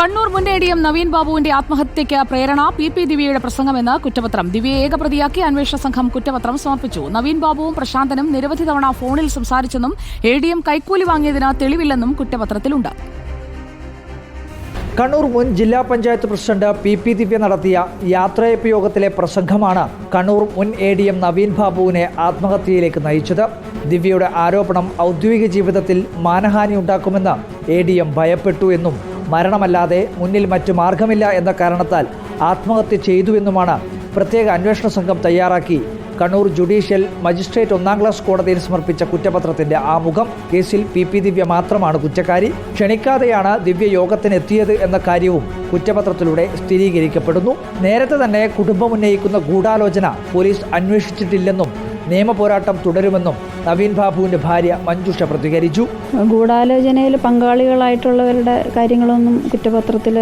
കണ്ണൂർ മുൻ A D M Naveen ബാബുവിന്റെ ആത്മഹത്യയ്ക്ക് പ്രേരണ പി പി ദിവ്യയുടെ പ്രസംഗമെന്ന് കുറ്റപത്രം. ദിവ്യയെ ഏകപ്രതിയാക്കി അന്വേഷണ സംഘം കുറ്റപത്രം സമർപ്പിച്ചു. നവീൻ ബാബുവും പ്രശാന്തനും നിരവധി തവണ ഫോണിൽ സംസാരിച്ചെന്നും എ ഡി എം കൈക്കൂലി വാങ്ങിയതിന് തെളിവില്ലെന്നും കുറ്റപത്രത്തിലുണ്ട്. കണ്ണൂർ മുൻ ജില്ലാ panchayat president P P Divya നടത്തിയ യാത്രയപ്പ് യോഗത്തിലെ പ്രസംഗമാണ് കണ്ണൂർ മുൻ എ ഡി എം നവീൻ ബാബുവിനെ ആത്മഹത്യയിലേക്ക് നയിച്ചത്. ദിവ്യയുടെ ആരോപണം ഔദ്യോഗിക ജീവിതത്തിൽ മാനഹാനി ഉണ്ടാക്കുമെന്ന് എ ഡി എം ഭയപ്പെട്ടു എന്നും മരണമല്ലാതെ മുന്നിൽ മറ്റു മാർഗമില്ല എന്ന കാരണത്താൽ ആത്മഹത്യ ചെയ്തുവെന്നുമാണ് പ്രത്യേക അന്വേഷണ സംഘം തയ്യാറാക്കി. കണ്ണൂർ ജുഡീഷ്യൽ മജിസ്ട്രേറ്റ് ഒന്നാം ക്ലാസ് കോടതിയിൽ സമർപ്പിച്ച കുറ്റപത്രത്തിന്റെ ആമുഖം കേസിൽ പി പി ദിവ്യ മാത്രമാണ് കുറ്റക്കാരി. ക്ഷണിക്കാതെയാണ് ദിവ്യ യോഗത്തിനെത്തിയത് എന്ന കാര്യവും കുറ്റപത്രത്തിലൂടെ സ്ഥിരീകരിക്കപ്പെടുന്നു. നേരത്തെ തന്നെ കുടുംബം ഉന്നയിക്കുന്ന ഗൂഢാലോചന പോലീസ് അന്വേഷിച്ചിട്ടില്ലെന്നും നിയമപോരാട്ടം തുടരുമെന്നും നവീൻ ബാബുവിന്റെ ഭാര്യ മഞ്ജുഷ പ്രതികരിച്ചു. ഗൂഢാലോചനയിൽ പങ്കാളികളായിട്ടുള്ളവരുടെ കാര്യങ്ങളൊന്നും കുറ്റപത്രത്തിൽ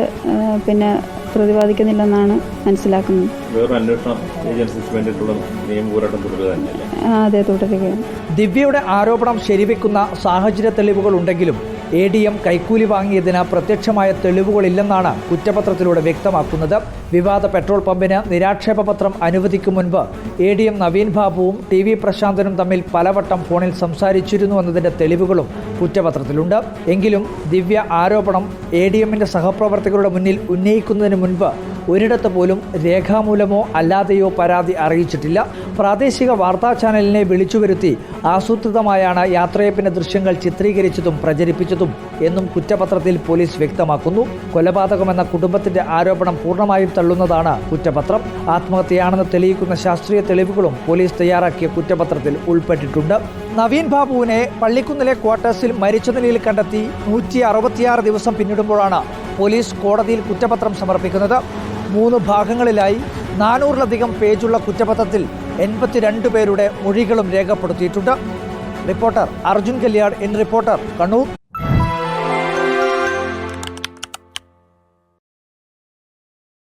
പിന്നെ പ്രതിപാദിക്കുന്നില്ലെന്നാണ് മനസ്സിലാക്കുന്നത്. അന്വേഷണ ഏജൻസീസ് വേണ്ടിയിട്ടുള്ള നിയമപോരാട്ടം തുടരുക തന്നെയല്ലേ? അതെ തുടരുകയാണ്. ദിവ്യയുടെ ആരോപണം ശരിവെക്കുന്ന സാഹചര്യ തെളിവുകൾ ഉണ്ടെങ്കിലും എ ഡി എം കൈക്കൂലി വാങ്ങിയതിന് പ്രത്യക്ഷമായ തെളിവുകളില്ലെന്നാണ് കുറ്റപത്രത്തിലൂടെ വ്യക്തമാക്കുന്നത്. വിവാദ പെട്രോൾ പമ്പിന് നിരാക്ഷേപ പത്രം അനുവദിക്കും മുൻപ് എ ഡി എം നവീൻ ബാബുവും ടി വി പ്രശാന്തനും തമ്മിൽ പലവട്ടം ഫോണിൽ സംസാരിച്ചിരുന്നു എന്നതിന്റെ തെളിവുകളും കുറ്റപത്രത്തിലുണ്ട്. എങ്കിലും ദിവ്യ ആരോപണം എ ഡി എമ്മിന്റെ സഹപ്രവർത്തകരുടെ മുന്നിൽ ഉന്നയിക്കുന്നതിന് മുൻപ് ഒരിടത്ത് പോലും രേഖാമൂലമോ അല്ലാതെയോ പരാതി അറിയിച്ചിട്ടില്ല. പ്രാദേശിക വാർത്താ ചാനലിനെ വിളിച്ചു വരുത്തി ആസൂത്രിതമായാണ് യാത്രയപ്പിന്റെ ദൃശ്യങ്ങൾ ചിത്രീകരിച്ചതും പ്രചരിപ്പിച്ചതും എന്നും കുറ്റപത്രത്തിൽ പോലീസ് വ്യക്തമാക്കുന്നു. കൊലപാതകമെന്ന കുടുംബത്തിന്റെ ആരോപണം പൂർണമായും തള്ളുന്നതാണ് കുറ്റപത്രം. ആത്മഹത്യയാണെന്ന് തെളിയിക്കുന്ന ശാസ്ത്രീയ തെളിവുകളും പോലീസ് തയ്യാറാക്കിയ കുറ്റപത്രത്തിൽ ഉൾപ്പെട്ടിട്ടുണ്ട്. നവീൻ ബാബുവിനെ പള്ളിക്കുന്നിലെ ക്വാർട്ടേഴ്സിൽ മരിച്ച നിലയിൽ കണ്ടെത്തി നൂറ്റി അറുപത്തിയാറ് ദിവസം പിന്നിടുമ്പോഴാണ് പോലീസ് കോടതിയിൽ കുറ്റപത്രം സമർപ്പിക്കുന്നത്. മൂന്ന് ഭാഗങ്ങളിലായി നാനൂറിലധികം പേജുള്ള കുറ്റപത്രത്തിൽ എൺപത്തിരണ്ട് പേരുടെ മൊഴികളും രേഖപ്പെടുത്തിയിട്ടുണ്ട്. Reporter Arjun Kalyan N reporter Kannur.